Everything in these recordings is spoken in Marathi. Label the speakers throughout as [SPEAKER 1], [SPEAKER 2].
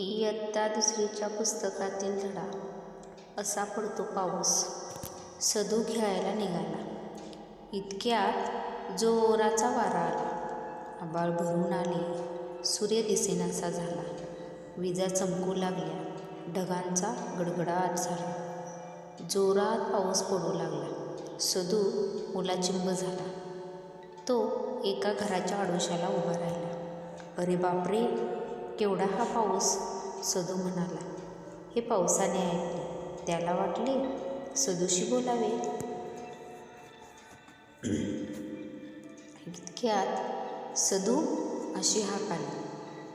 [SPEAKER 1] इयत्ता दुसरीच्या पुस्तकातील धडा. असा पडतो पाऊस. सदू खेळायला निघाला. इतक्यात जोराचा वारा आला. आबाळ भरून आले. सूर्य दिसेनासा झाला. विजा चमकू लागल्या. ढगांचा गडगडाट झाला. जोरात पाऊस पडू लागला. सदू मुलाचिंब झाला. तो एका घराच्या आडोशाला उभा राहिला. अरे बापरे! केवढा हा पाऊस? सदू म्हणाला. हे पावसाने ऐकले. त्याला वाटले सदूशी बोलावे. इतक्यात सदू अशी हाक आली.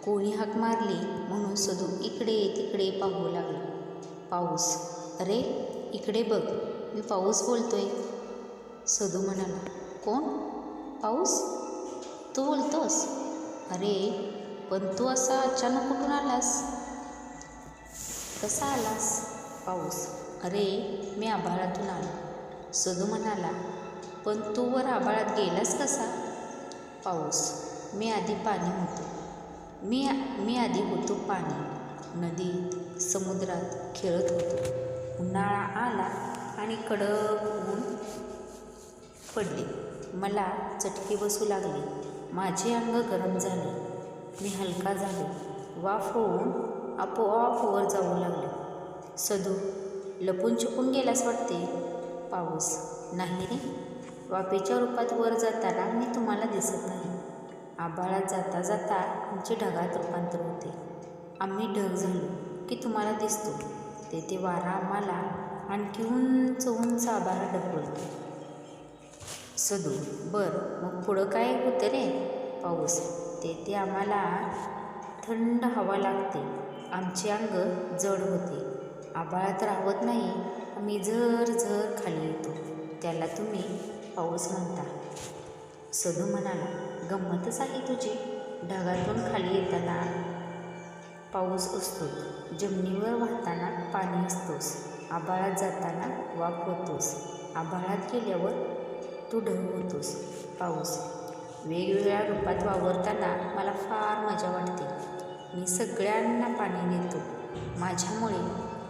[SPEAKER 1] कोणी हाक मारली म्हणून सदू इकडे तिकडे पाहू लागला. पाऊस. अरे इकडे बघ. मी पाऊस बोलतोय. सदू म्हणाला. कोण? पाऊस? तू बोलतोस? अरे पण तू असा अचानक कुठून आलास? कसा आलास? पाऊस. अरे मी आभाळातून आलो. सदू म्हणाला पण तू वर आभाळात गेलास कसा? पाऊस. मी आधी पाणी होतो. मी मी आधी होतो पाणी. नदीत समुद्रात खेळत होतो. उन्हाळा आला आणि कडक ऊन पडले. मला चटके बसू लागले. माझे अंग गरम झाले. मी हलका झालो. वाफ होऊन आपोआप वर जाऊ लागले. सदू लपून छुपून गेलास वाटते? पाऊस. नाही रे. वाफेच्या रूपात वर जाताना मी तुम्हाला दिसत नाही. आभाळात जाता जाता आमचे ढगात रूपांतर होते. आम्ही ढग झालो की तुम्हाला दिसतो. तेथे वारा आम्हाला आणखी उंच उंच आभाळात ढकलतो. सदू बर मग पुढं काय होतं रे? पाऊस. तेथे आम्हाला थंड हवा लागते. आमचे अंग जड होते. आभाळात राहत नाही आम्ही झर झर खाली येतो. त्याला तुम्ही पाऊस म्हणता. सदू म्हणाला गंमतच आहे तुझी. ढगातून खाली येताना पाऊस असतो जमिनीवर वाहताना पाणी असतोस आभाळात जाताना वाफ होतोस आभाळात गेल्यावर तू ढग होतोस. पाऊस वेगवेगळ्या रूपात वावरताना मला फार मजा वाटते. मी सगळ्यांना पाणी देतो माझ्यामुळे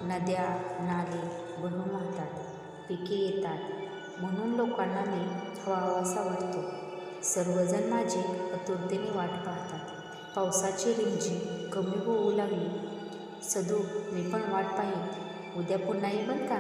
[SPEAKER 1] नद्या नाले बनून वाहतात पिके येतात. म्हणून लोकांना मी हवाहवासा वाटतो सर्वजण माझी आतुरतेने वाट पाहतात. पावसाची रिमझिम कमी होऊ लागली. सदू मी पण वाट पाहीन. उद्या पुन्हा येईल का?